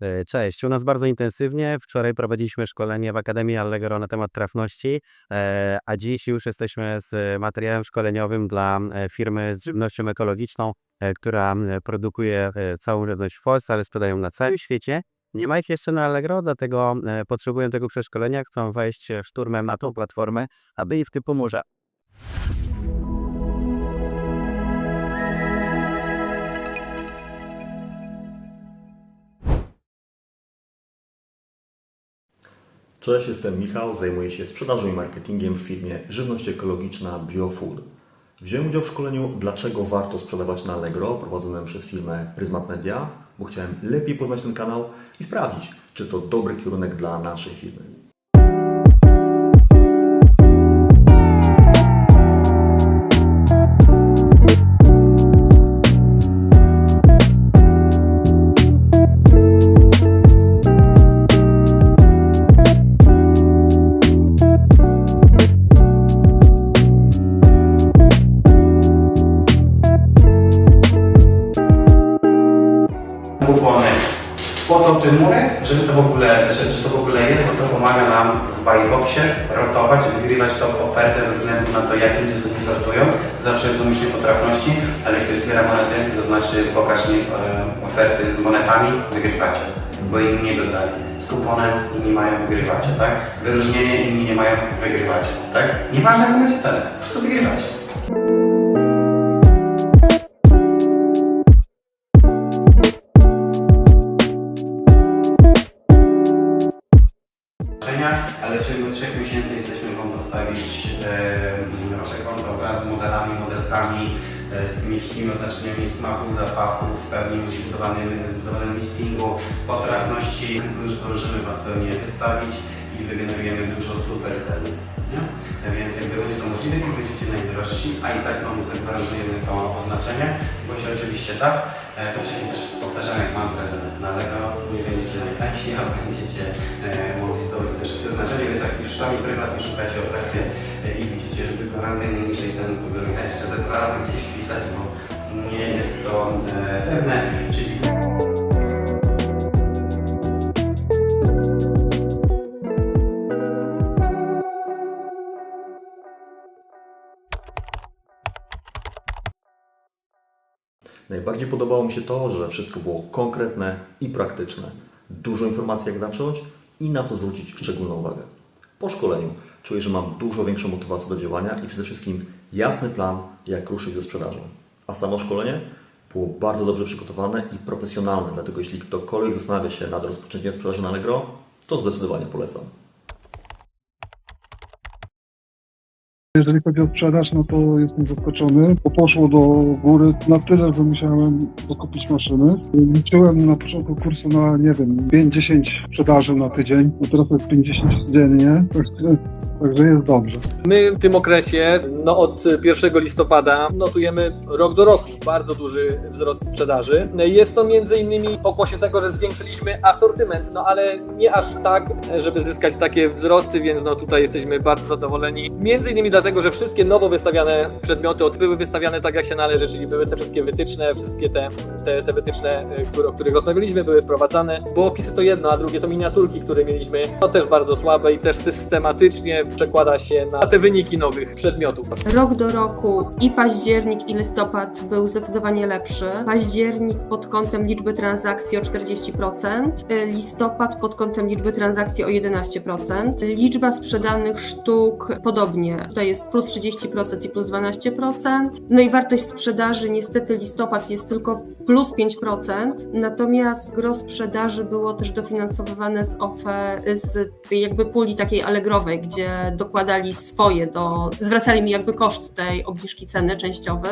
E, Cześć, u nas bardzo intensywnie. Wczoraj prowadziliśmy szkolenie w Akademii Allegro na temat trafności, e, a dziś już jesteśmy z materiałem szkoleniowym dla e, firmy z żywnością ekologiczną, która produkuje całą żywność w Polsce, ale sprzedają na całym świecie. Nie ma ich jeszcze na Allegro, dlatego potrzebują tego przeszkolenia, chcą wejść szturmem na tą platformę, aby im w tym pomóże. Cześć, jestem Michał, zajmuję się sprzedażą i marketingiem w firmie Żywność Ekologiczna BioFood. Wziąłem udział w szkoleniu Dlaczego warto sprzedawać na Allegro, prowadzonym przez firmę Pryzmat Media, bo chciałem lepiej poznać ten kanał i sprawdzić, czy to dobry kierunek dla naszej firmy. Kupony. Po co tym mówię? Żeby to w ogóle, że, że to w ogóle jest, bo to pomaga nam w buyboxie rotować, wygrywać tą ofertę ze względu na to, jak ludzie sobie sortują. Zawsze jest domyślnie po trafności, ale jak ktoś zbiera monety, to znaczy pokaż mi e, oferty z monetami, wygrywacie. Bo inni nie dodali. Z kuponem inni mają, wygrywacie, tak? Wyróżnienie inni nie mają, wygrywacie, tak? Nieważne jaką macie cenę, po prostu wygrywacie. Ale w ciągu 3 miesięcy jesteśmy Wam postawić e, Wasze konto wraz z modelami, modelkami, e, z tymi wszystkimi oznaczeniami smaku, zapachu, w pełni zbudowanym, zbudowanym listingu, po trafności już zdążymy Was pewnie wystawić i wygenerujemy dużo super cen. Nie? Więc jakby będzie to możliwe, nie będziecie najdrożsi, a i tak Wam zagwarantujemy to oznaczenie, bo się oczywiście tak, e, to wcześniej też powtarzałem jak mantrę, że na Allegro nie będziecie najtańsi, a będziecie e, mogli zdobyć też wszystkie oznaczenia, więc jak już sami prywatnie szukacie oferty e, i widzicie, że gwarancja najniższej ceny sugeruje jeszcze ze dwa razy gdzieś wpisać, bo nie jest to pewne, czyli Najbardziej podobało mi się to, że wszystko było konkretne i praktyczne. Dużo informacji jak zacząć i na co zwrócić szczególną uwagę. Po szkoleniu czuję, że mam dużo większą motywację do działania i przede wszystkim jasny plan, jak ruszyć ze sprzedażą. A samo szkolenie było bardzo dobrze przygotowane i profesjonalne, dlatego jeśli ktokolwiek zastanawia się nad rozpoczęciem sprzedaży na Allegro, to zdecydowanie polecam. Jeżeli chodzi o sprzedaż, no to jestem zaskoczony, bo poszło do góry na tyle, że musiałem dokupić maszyny. Liczyłem na początku kursu na, nie wiem, 5-10 sprzedaży na tydzień, a teraz jest 50 codziennie, także, także jest dobrze. My w tym okresie, no od 1 listopada, notujemy rok do roku bardzo duży wzrost sprzedaży. Jest to między innymi pokłosie tego, że zwiększyliśmy asortyment, no ale nie aż tak, żeby zyskać takie wzrosty, więc no tutaj jesteśmy bardzo zadowoleni. Między innymi dlatego, że wszystkie nowo wystawiane przedmioty były wystawiane tak jak się należy, czyli były te wszystkie wytyczne, wszystkie te, te, te wytyczne, y, które, o których rozmawialiśmy, były wprowadzane, bo opisy to jedno, a drugie to miniaturki, które mieliśmy, to też bardzo słabe i też systematycznie przekłada się na te wyniki nowych przedmiotów. Rok do roku i październik, i listopad był zdecydowanie lepszy. Październik pod kątem liczby transakcji o 40%, y, listopad pod kątem liczby transakcji o 11%. Liczba sprzedanych sztuk podobnie. Tutaj jest plus 30% i plus 12%. No i wartość sprzedaży, niestety listopad jest tylko plus 5%, natomiast gros sprzedaży było też dofinansowywane z OFE, z jakby puli takiej allegrowej, gdzie dokładali swoje do, zwracali mi jakby koszt tej obniżki ceny częściowy,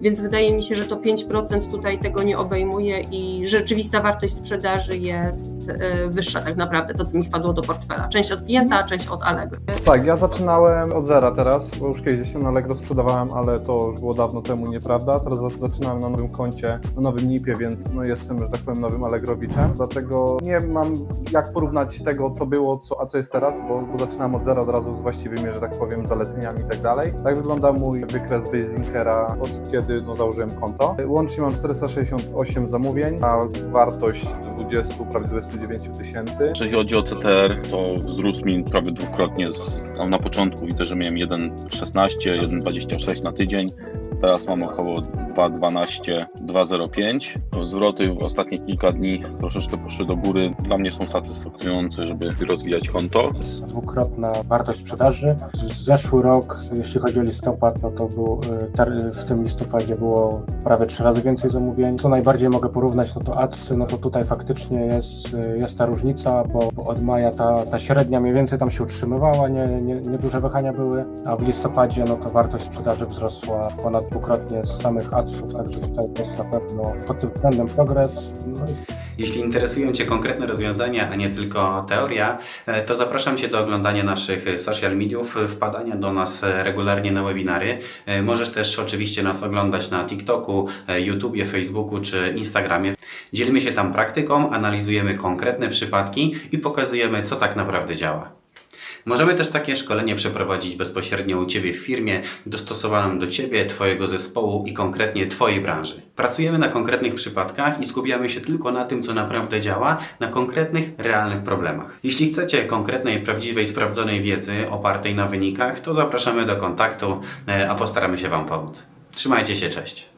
więc wydaje mi się, że to 5% tutaj tego nie obejmuje i rzeczywista wartość sprzedaży jest y, wyższa tak naprawdę, to co mi wpadło do portfela. Część od klienta, część od Allegro. Tak, ja zaczynałem od zera teraz. Teraz, bo już kiedyś się na Allegro sprzedawałem, ale to już było dawno temu nieprawda. Teraz za- zaczynałem na nowym koncie, na nowym NIP-ie, więc no jestem, że tak powiem, nowym Allegrowiczem. Dlatego nie mam jak porównać tego, co było, co, a co jest teraz, bo, bo zaczynam od zera od razu z właściwymi, że tak powiem, zaleceniami i tak dalej. Tak wygląda mój wykres Basinkera od kiedy no, założyłem konto. Łącznie mam 468 zamówień, a wartość 20, prawie 29 tysięcy. Jeżeli chodzi o CTR, to wzrósł mi prawie dwukrotnie. Z, na początku widzę, że miałem 1,16, 1,26 na tydzień. Teraz mam około 2,12, 2,05. Zwroty w ostatnie kilka dni troszeczkę poszły do góry. Dla mnie są satysfakcjonujące, żeby rozwijać konto. dwukrotna wartość sprzedaży. Zeszły rok, jeśli chodzi o listopad, no to był, y, w tym listopadzie było prawie trzy razy więcej zamówień. Co najbardziej mogę porównać, no to adsy, no to tutaj faktycznie jest, y, jest ta różnica, bo, bo od maja ta, ta średnia mniej więcej tam się utrzymywała, nie, nie, nie duże wahania były, a w listopadzie no to wartość sprzedaży wzrosła ponad dwukrotnie z samych adsów, także tutaj jest na pewno pod tym względem progres. No i Jeśli interesują Cię konkretne rozwiązania, a nie tylko teoria, e, to zapraszam Cię do oglądania naszych social mediów, e, wpadania do nas e, regularnie na webinary. E, Możesz też oczywiście nas oglądać na TikToku, e, YouTubie, Facebooku czy Instagramie. Dzielimy się tam praktyką, analizujemy konkretne przypadki i pokazujemy, co tak naprawdę działa. Możemy też takie szkolenie przeprowadzić bezpośrednio u Ciebie w firmie, dostosowanym do Ciebie, Twojego zespołu i konkretnie Twojej branży. Pracujemy na konkretnych przypadkach i skupiamy się tylko na tym, co naprawdę działa, na konkretnych, realnych problemach. Jeśli chcecie konkretnej, prawdziwej, sprawdzonej wiedzy opartej na wynikach, to zapraszamy do kontaktu, e, a postaramy się Wam pomóc. Trzymajcie się, cześć.